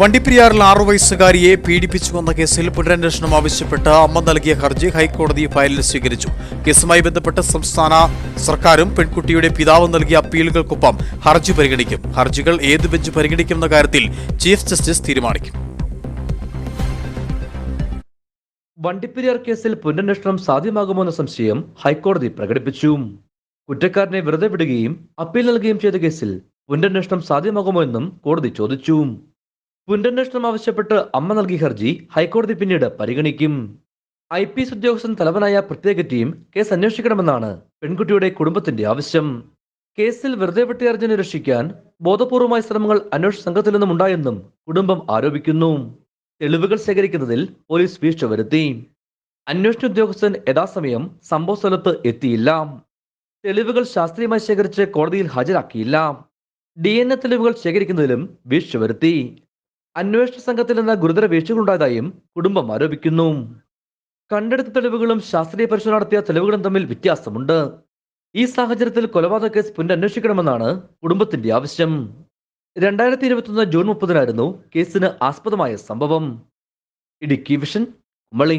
വണ്ടിപ്പെരിയാറിൽ ആറു വയസ്സുകാരിയെ പീഡിപ്പിച്ചുവെന്ന കേസിൽ പുനരന്വേഷണം ആവശ്യപ്പെട്ട് അമ്മ നൽകിയ ഹർജി ഹൈക്കോടതി ഫയലിൽ സ്വീകരിച്ചു. കേസുമായി ബന്ധപ്പെട്ട് സംസ്ഥാന സർക്കാരും പെൺകുട്ടിയുടെ പിതാവ് നൽകിയ അപ്പീലുകൾക്കൊപ്പം ഹർജി പരിഗണിക്കും. ഹർജികൾ ഏത് ബെഞ്ച് പരിഗണിക്കുമെന്ന കാര്യത്തിൽ ചീഫ് ജസ്റ്റിസ് തീരുമാനിക്കും. വണ്ടിപ്പെരിയാർ കേസിൽ പുനരന്വേഷണം സാധ്യമാകുമെന്ന സംശയം ഹൈക്കോടതി പ്രകടിപ്പിച്ചു. കുറ്റക്കാരനെ വെറുതെ വിടുകയും അപ്പീൽ നൽകുകയും ചെയ്ത കേസിൽ പുനരന്വേഷണം സാധ്യമാകുമോ എന്നും കോടതി ചോദിച്ചു. പുനരന്വേഷണം ആവശ്യപ്പെട്ട് അമ്മ നൽകിയ ഹർജി ഹൈക്കോടതി പിന്നീട് പരിഗണിക്കും. ഐ പി എസ് ഉദ്യോഗസ്ഥൻ തലവനായ പ്രത്യേക ടീം കേസ് അന്വേഷിക്കണമെന്നാണ് പെൺകുട്ടിയുടെ കുടുംബത്തിന്റെ ആവശ്യം. കേസിൽ വെറുതെ വെട്ടിയർജനെ രക്ഷിക്കാൻ ബോധപൂർവമായ ശ്രമങ്ങൾ അന്വേഷണ സംഘത്തിൽ നിന്നും ഉണ്ടായെന്നും കുടുംബം ആരോപിക്കുന്നു. തെളിവുകൾ ശേഖരിക്കുന്നതിൽ പോലീസ് വീഴ്ച വരുത്തി. അന്വേഷണ ഉദ്യോഗസ്ഥൻ യഥാസമയം സംഭവ സ്ഥലത്ത് എത്തിയില്ല. തെളിവുകൾ ശാസ്ത്രീയമായി ശേഖരിച്ച് കോടതിയിൽ ഹാജരാക്കിയില്ല. ഡി എൻ എ തെളിവുകൾ ശേഖരിക്കുന്നതിലും വീഴ്ച വരുത്തി. അന്വേഷണ സംഘത്തിൽ നിന്ന് ഗുരുതര വീഴ്ചകളുണ്ടായതായും കുടുംബം ആരോപിക്കുന്നു. കണ്ടെടുത്ത തെളിവുകളും ശാസ്ത്രീയ പരിശോധന നടത്തിയ തെളിവുകളും തമ്മിൽ വ്യത്യാസമുണ്ട്. ഈ സാഹചര്യത്തിൽ കൊലപാതക കേസ് പുനരന്വേഷിക്കണമെന്നാണ് കുടുംബത്തിന്റെ ആവശ്യം. രണ്ടായിരത്തി ഇരുപത്തൊന്ന് ജൂൺ മുപ്പതിനായിരുന്നു കേസിന് ആസ്പദമായ സംഭവം. ഇടുക്കി വിഷൻ കുമളി.